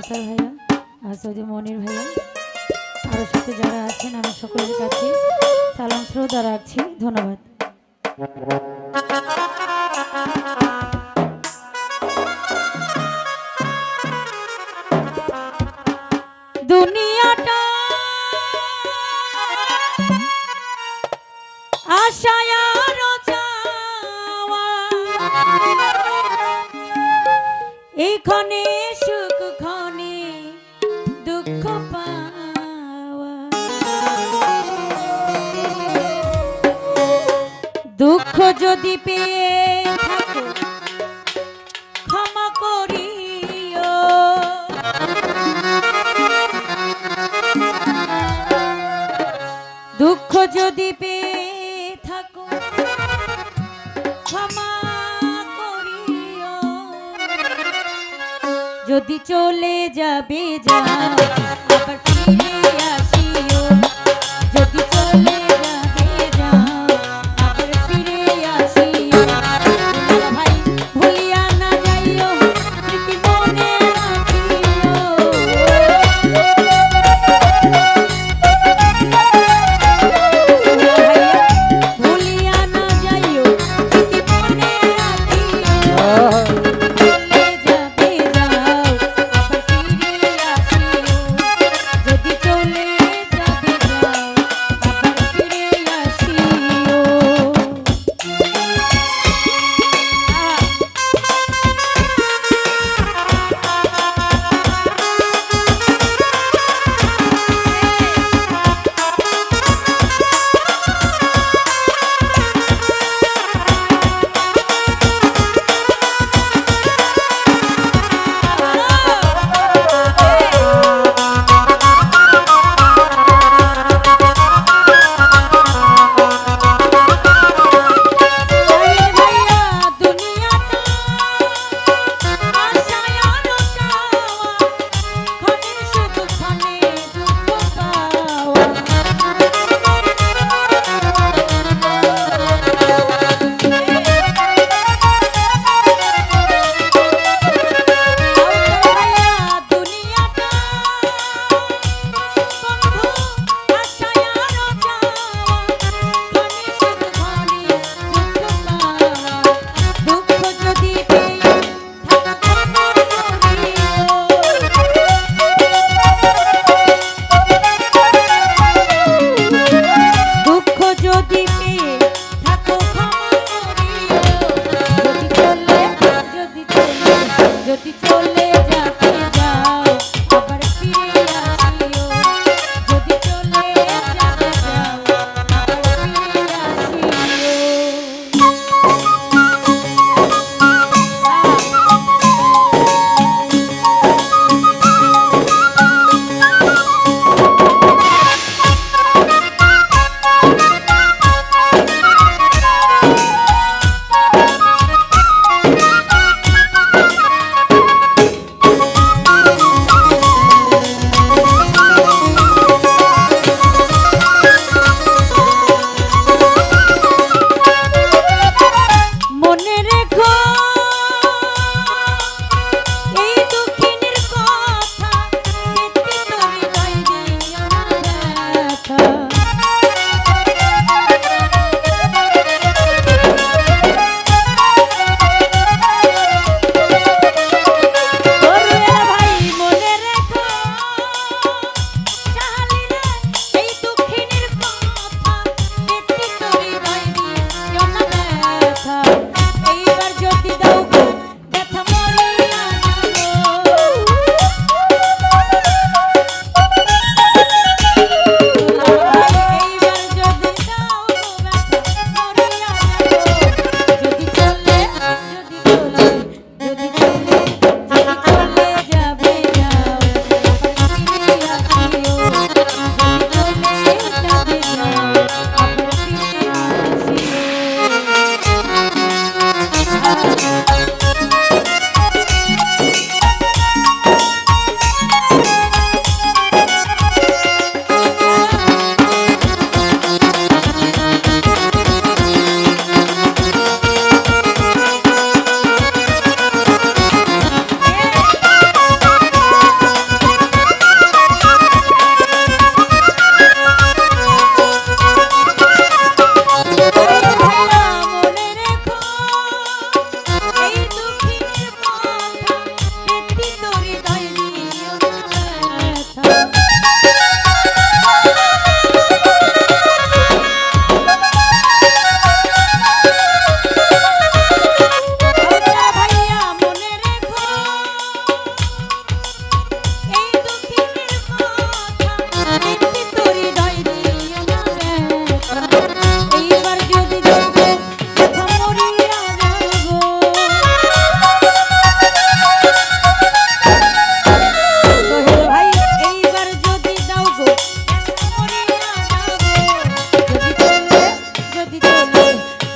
কাউসার ভাইয়া আর সৌদি মনির ভাইয়া আরও সাথে যারা আছেন, আমি সকলের কাছে সালাম, শ্রদ্ধা রাখছি। ধন্যবাদ। যদি পেয়ে থাকো, ক্ষমা করিও। দুঃখ যদি পেয়ে থাকো, ক্ষমা করিও। যদি চলে যাবে যাও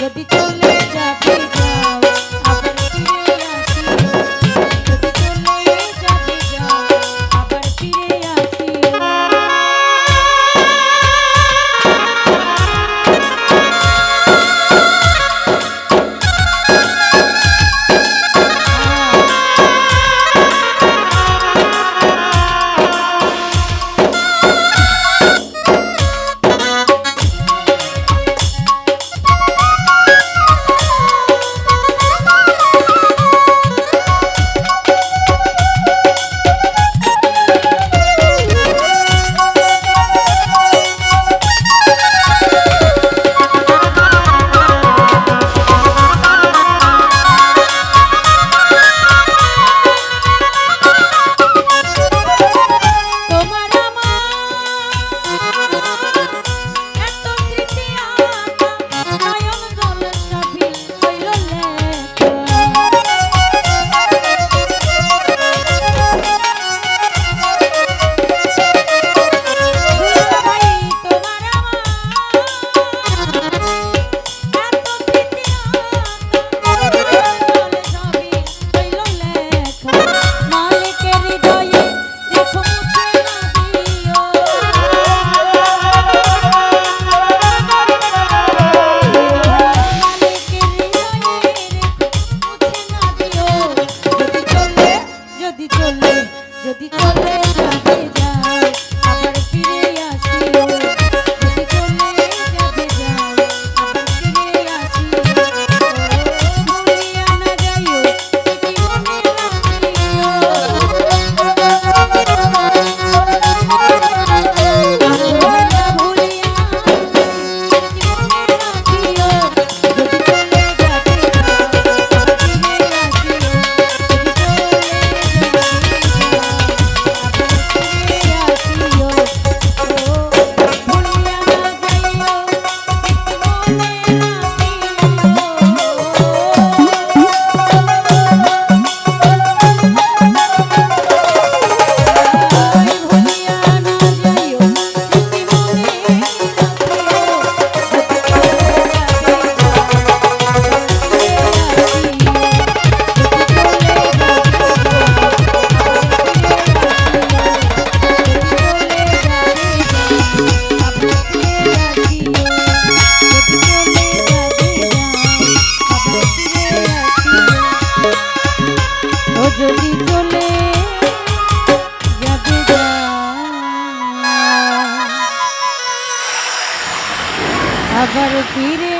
যদি আবার ফিরে